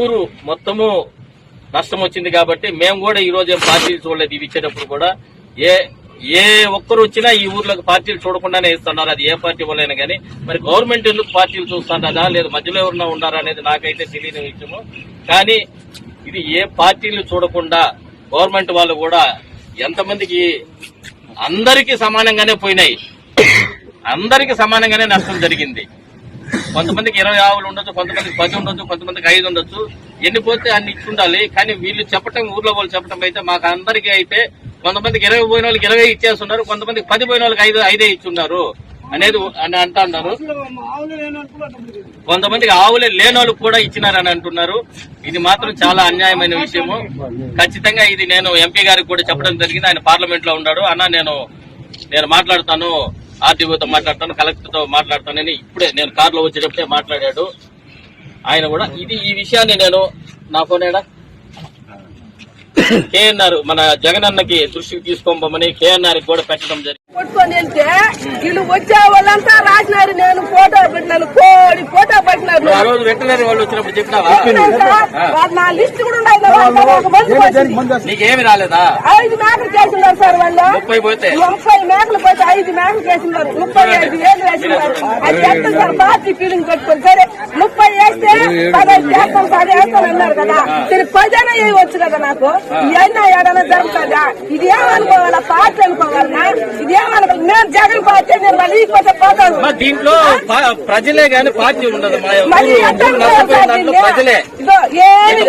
ఊరు మొత్తము నష్టం వచ్చింది కాబట్టి మేము కూడా ఈ రోజు ఏం పార్టీలు చూడలేదు. ఇవి ఇచ్చేటప్పుడు కూడా ఏ ఏ ఒక్కరు వచ్చినా ఈ ఊర్లోకి పార్టీలు చూడకుండానే ఇస్తున్నారు. అది ఏ పార్టీ వాళ్ళైనా కానీ. మరి గవర్నమెంట్ ఎందుకు పార్టీలు చూస్తున్నారా లేదా మధ్యలో ఎవరన్నా ఉన్నారా అనేది నాకైతే తెలియని విషయము. కానీ ఇది ఏ పార్టీలు చూడకుండా గవర్నమెంట్ వాళ్ళు కూడా ఎంతమందికి అందరికీ సమానంగానే పోయినాయి. అందరికీ సమానంగానే నష్టం జరిగింది. కొంతమందికి ఇరవై ఆవులు ఉండొచ్చు కొంతమందికి పది ఉండొచ్చు కొంతమందికి ఐదు ఉండొచ్చు. ఎన్ని పోతే అన్ని ఇచ్చి ఉండాలి. కానీ వీళ్ళు చెప్పటం ఊర్లో వాళ్ళు చెప్పటం అయితే మాకు అందరికీ అయితే కొంతమందికి ఇరవై పోయిన వాళ్ళకి ఇరవై ఇచ్చేస్తున్నారు కొంతమందికి పది పోయిన వాళ్ళకి ఐదు ఐదే ఇచ్చున్నారు అనేది అని అంటున్నారు కొంతమందికి ఆవులే లేని వాళ్ళకి కూడా ఇచ్చినారని అంటున్నారు. ఇది మాత్రం చాలా అన్యాయమైన విషయము. ఖచ్చితంగా ఇది నేను ఎంపీ గారికి కూడా చెప్పడం జరిగింది. ఆయన పార్లమెంట్లో ఉన్నాడు. అన్న నేను నేను మాట్లాడతాను. ఆర్టీఓతో మాట్లాడతాను కలెక్టర్తో మాట్లాడతానని ఇప్పుడే నేను కార్లో వచ్చేటప్పుడే మాట్లాడాడు. ఆయన కూడా ఇది ఈ విషయాన్ని నేను నా ఫోనేడా కేఎన్ఆర్ మన జగనన్నకి దృష్టికి తీసుకోమని కేఎన్ఆర్ కూడా పెట్టడం జరిగింది. కొట్టుకొని వెళ్తే వీళ్ళు వచ్చే వాళ్ళంతా రాసినారు. నేను ఫోటో పెట్టినాను. కోడి ఫోటో పెట్టినారు. నువ్వు ఆ రోజు వెటనరీ వాళ్ళు వచ్చినప్పుడు చెప్పినావా? వాళ్ళు నా లిస్ట్ కూడా ఉన్నాయి వాళ్ళ ఒక మందికి వచ్చింది. నీకేమి రాలేదా? ఐదు మేకలు చేసినారు సార్ వాళ్ళు. ముప్పై పోతే. ముప్పై మేకలు పోతే ఐదు మేకలు చేసినారు ముప్పై ఐదు వేలు వేసినారు అది ఎంత సార్ పార్టీ ఫీలింగ్ పెట్టుకొని సరే సార్ వేస్తాను అన్నారు కదా తిరిగి పదైనా వేయవచ్చు కదా నాకు ఇవన్నీ ఏడైనా జరుగుతుందా ఇది ఏమనుకోవాలా పార్టీ అనుకోవాలనా ఇది ఏమనుకోవాలి నేను జగన్ పార్టీ నేను మళ్ళీ పోతే పోతాను దీంట్లో ప్రజలే గాని పార్టీ ఉండదు మా మళ్ళీ ప్రజలే. ఏమి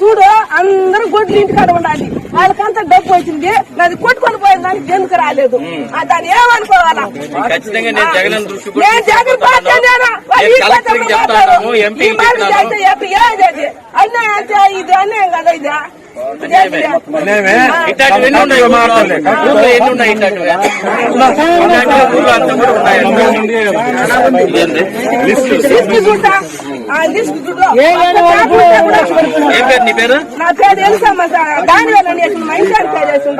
చూడు అందరూ గొడ్లు ఇంటికాడ ఉండాలి. వాళ్ళకంతా డబ్బు వచ్చింది అది కొట్టుకొని పోయిన దానికి ఎందుకు రాలేదు. దాన్ని ఏమనుకోవాలా? నేను జగన్ పార్టీ ఏది అది? అన్యాయం అయితే ఇది అన్యాయం కదా ఇది? లిస్ట్ చూసా నీ పేరు? నా పేరు తెలుసమ్మా సార్? దాని వల్ల నేను మైండ్ చేసి.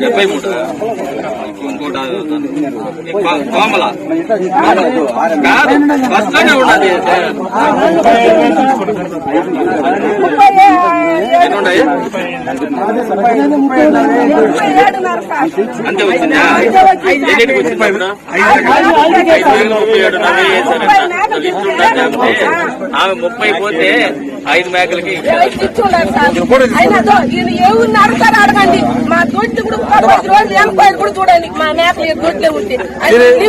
డెబ్బై ఇంకోటి ఉంది. కో- కోమల. కాదు ఫస్ట్లోనే ఉన్నది ఉందంట అంటే ఆమె ముప్పై పోతే ఐదు మేకలకి ఏమున్నారు సార్ అడగండి మా దొడ్డి కూడా ఒక రోజులు కూడా చూడండి మా మేకలు దొడ్లే ఉంటే అది నీ